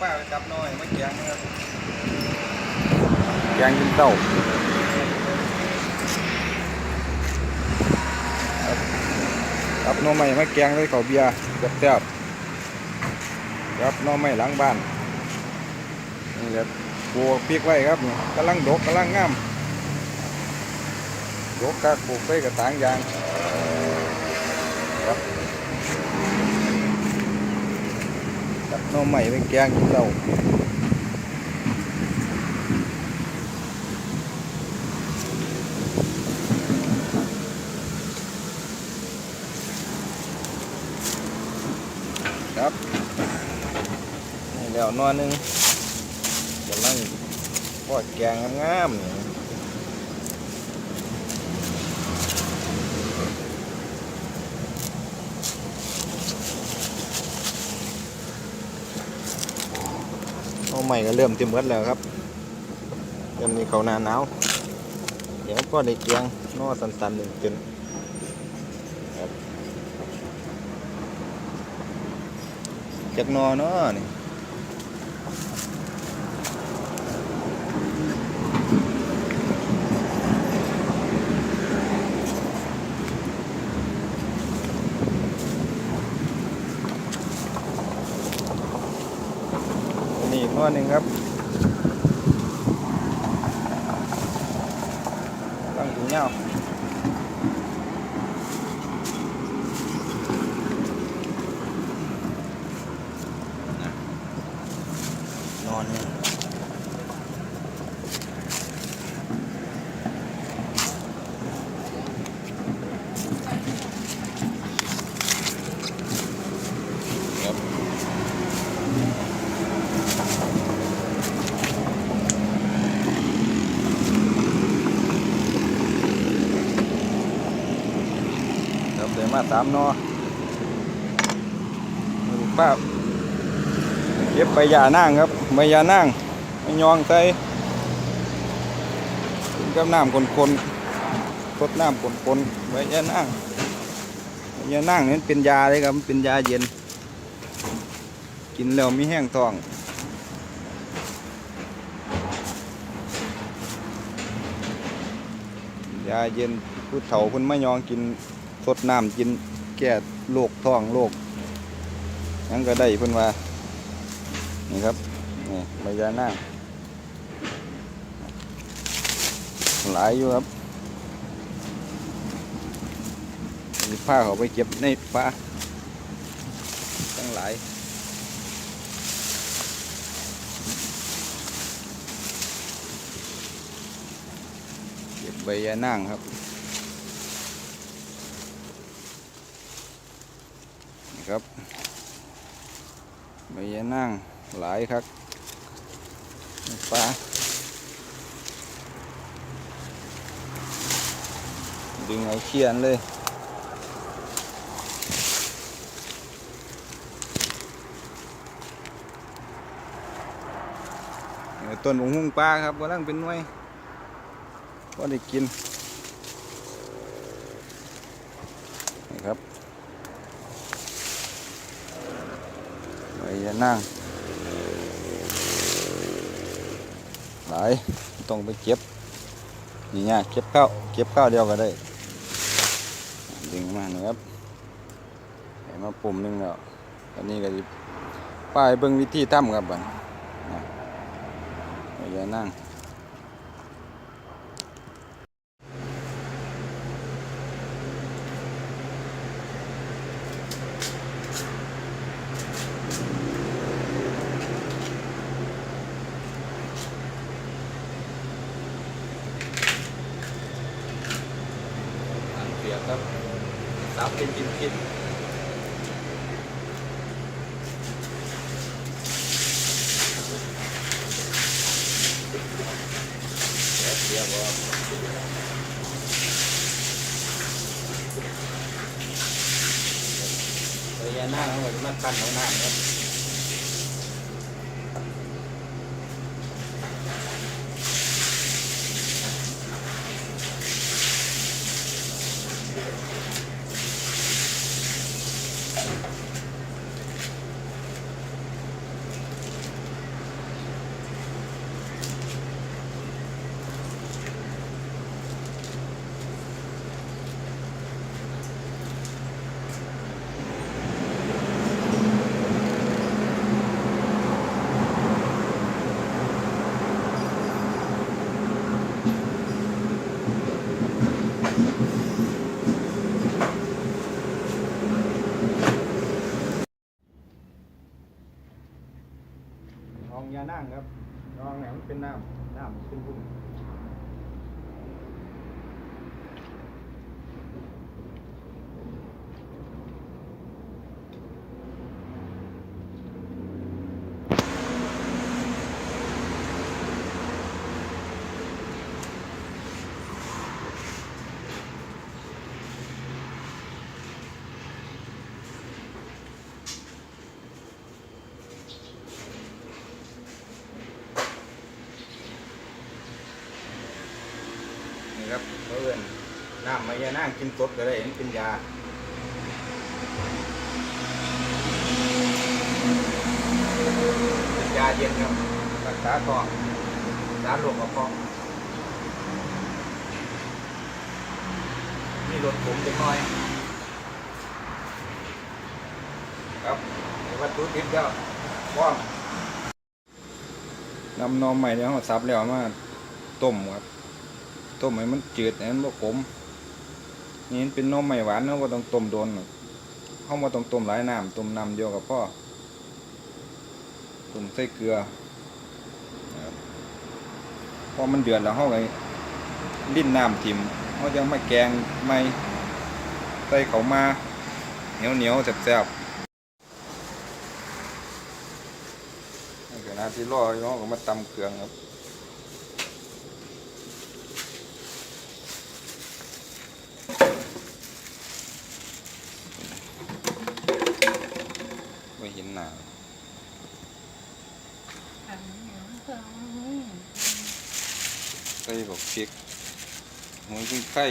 ป้าไปจับน้อยไม่แกงนะครับแกงกินเต้าครับหน้อใหม่มาแกงเลยเขาวเบียร์แซ่บๆครับหน้อใหม่หลังบ้านนี่ครับปลูกพริกไว้ครับนี่กำลังดกกำลังงามดกกักปลูกไปกระถางยางครับ จับหน้อใหม่ไปแกงกินเต้า ครับนี่แล้วนอนหนึงกำลังพอดแกงงามๆนี่ เอาใหม่ก็เริ่มเต็มเบิดแล้วครับเริ่มมีเขาหนาหนาวเดี๋ยวก็ได้แกงนอสันๆหนึ่งจนจักนอเนาะนี่ ข้อหนึ่งครับ ตั้งถุงเน่านอนเนี่ยครับ ครับเดี๋ยว มาสามนอมือป้าเก็บใบยานั่งครับใบยานั่งไม่ยองใส่กินกับน้ำคนๆกดน้ำคนๆใบยานั่งใบยานั่งนี่เป็นยาเลยครับเป็นยาเย็น กินแล้วมีแห้งท้องยาเย็นผู้เฒ่าเพิ่นมายองกิน ดน้ำกินแก้โรคท้องโรคยังก็ได้เพิ่นว่า นี่ครับนี่ใบยาหน้างหลายอยู่ครับมีผ้าเขาไปเก็บในป่าตั้งหลายเก็บใบยานั่งครับ ครับใบยานั่งหลายครับปลาดึงเอาเขียนเลยต้นหงหุ่งปลาครับกำลังเป็นหน่วยก็ได้กินนี่ครับ ไปนั่งหลายต้องไปเก็บนี่เนี่ยเก็บข้าวเก็บข้าวเดียวก็ได้ดึงมานี่ครับให้มาปุ่มหนึงแล้วอันนี้ก็สิป้ายเบิ่งวิธีทำครับบันะใบยานั่ง เปียกครับซับเป็นกินกินเปียกว่า ระยะหน้าเขาจะมาปั้นเอาหน้าครับางครับนอนแหนมันเป็นน้ำน้ำมันเป็นบุ้ง นี่ครับเพื่อนน้ำมายานั่งกินสดก็ได้มันเป็นยาเป็นยาเย็นครับรักษาท้องรักษาโรคกระเพาะมีรสขมเล็กน้อย ครับวัตถุดิบก็พร้อมนำนมใหม่เนี่ยเขาซับแล้วมาต้มครับ ต้มให้มันจืดให้มันบ่ขมนี่เป็นนมใหม่หวานเขาบ่ต้องต้มโดนหรอกเขาบ่ต้องต้มหลายน้ำต้มน้ำเดียวกับพ่อต้มใส่เกลือพอมันเดือดแล้วเขาก็ลิ้นน้ำทิ่มเขาจะไมาแกงไม่ใส่เขามาเหนียวเหนียวแซ่บๆนี่ก็นาที่รอเขาก็มาตำเครื่องครับ เห็นหน้าอันเหนียวเพิ่งใส่บอกพริกหัวจิ้งไข่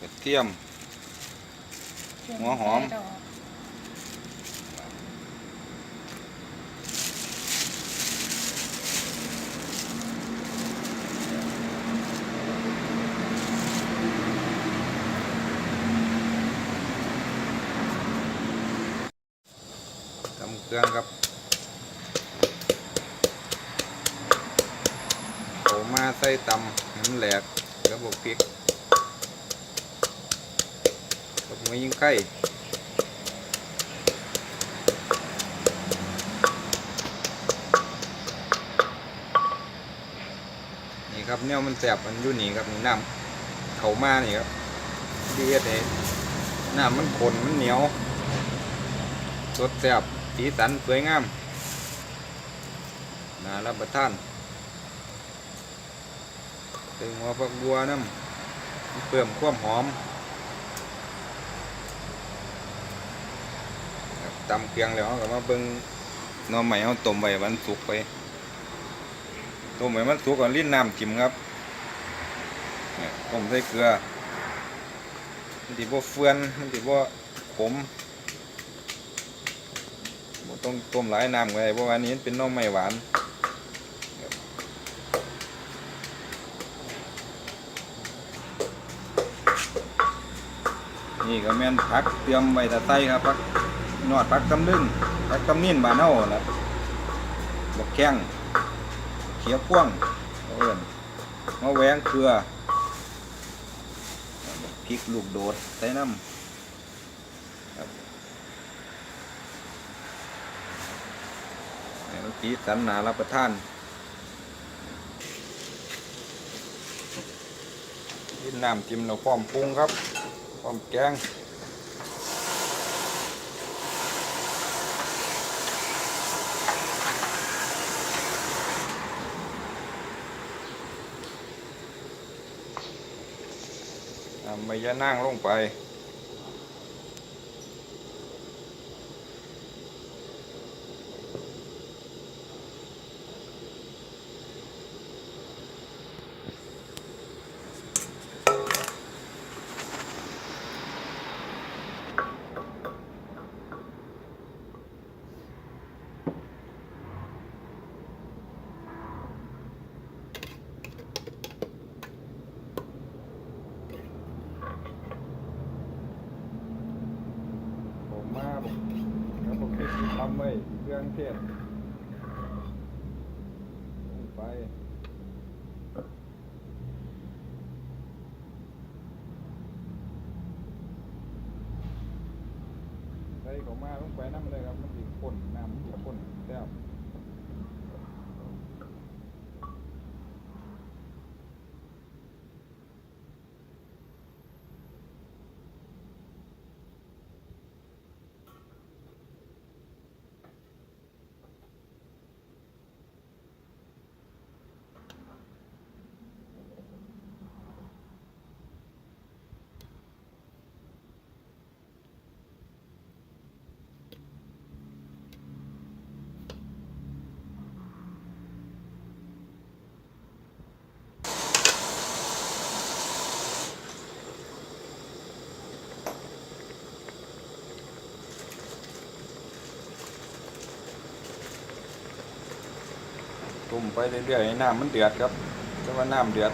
กระเทียม หัวหอม ตำเครื่องครับเอมาใส่ตำให้มันแหลกแล้วบอกพริกกับหัวยิงไข่นี่ครับเนี่ยมันแสบมันอยู่นี่ครับนี่น้ำเขามานี่ครับดีเอสเอน้ำมันขนมันเหนียวสดแซ่บ สีสันสวยงามน่ารับประทานใส่หัวฝักบัวน้ำเพิ่มความหอมตำเกียงแล้วเราก็มาเบิ่งน้อใหม่เอาต้มไว้วันสุกไปต้มไว้มันสุกก่อนลิ้นน้ำจิ้มครับต้มใส่เกลือมันติบ่เฟือนมันติบ่ขม ต้องต้มหลายน้ำไว้เพราะว่านี้เป็นน้องไม้หวานนี่ก็แม่นผักเตรียมไว้ตะไต้ครับผักนอดผักตำลึงผักตำนิ่นบานเฮาละบักแข้งเขียวพ่วงเอาเอิ้นมะแวงเกลือพริกลูกโดดใส่น้ำ ให้มัน สีสันหนารับประทานยินน้ำจิ้มเราพร้อมปรุงครับ พร้อมแกงนำใบยะนางลงไป ผมมาบอกแล้วผมคิดทำไว้เครื่องเทศลงไป ใส่เขามาลงไปน้ำเลยครับ มันสิข้นน้ำมันสิข้นแซ่บ มไปเรื่อยๆให้น้ำมันเดือดครับแต่ว่าน้ำเดือด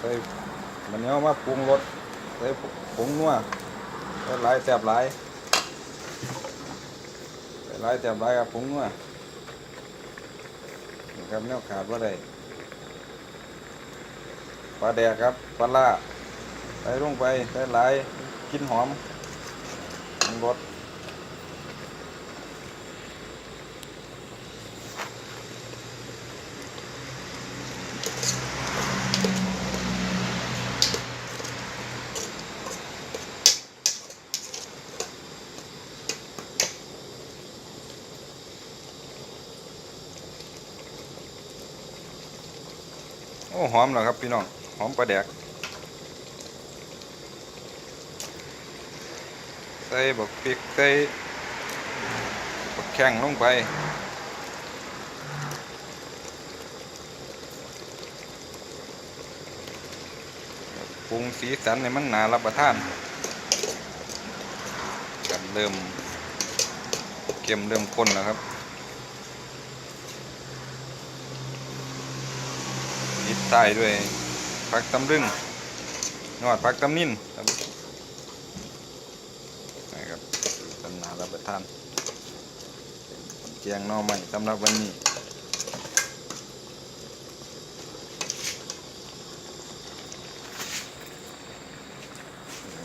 ใส่มันเนี้ยมาปรุงรสใส่ผงนัวใส่หลายแซ่บหลายใส่หลายแซ่บหลายครับผงนัว ครับแนวขาดว่าได้ปลาแดกครับปลาล่าใส่ลงไปใส่หลายกินหอมมันรส โอ้หอมเหรอครับพี่น้องหอมปลาแดก ใส่บักพริกใส่บักแข้งลงไปปรุงสีสันให้มันน่ารับประทานกันเริ่มเค็มเริ่มข้นแล้วครับ ปิด ท้ายด้วยผักตำลึงนอดผักตำนินครับนะครับตำนารับประทานเจียงนอใหม่สำหรับวันนี้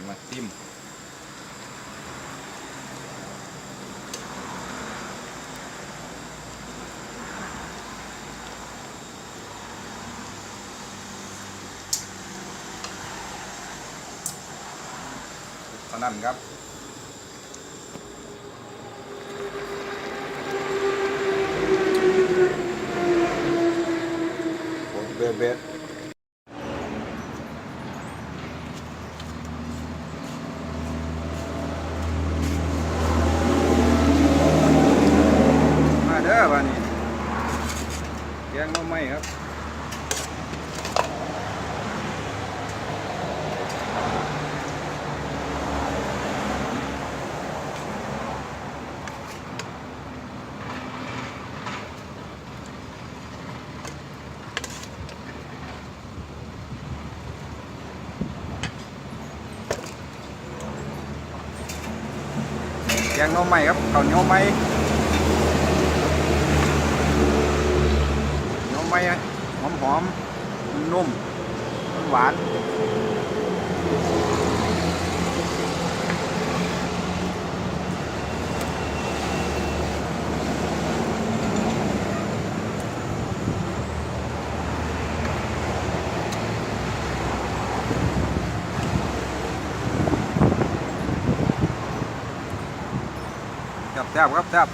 มาซิมานั้นครับเบเบ็ดมาเด้อบ้านนี้แกงหน้ำไม้ครับ แกงน้ใหม่ครับเขาเนียวไม้เนียวไม้หอมหอมนุ่มหวาน ซ่บครับแซ่บ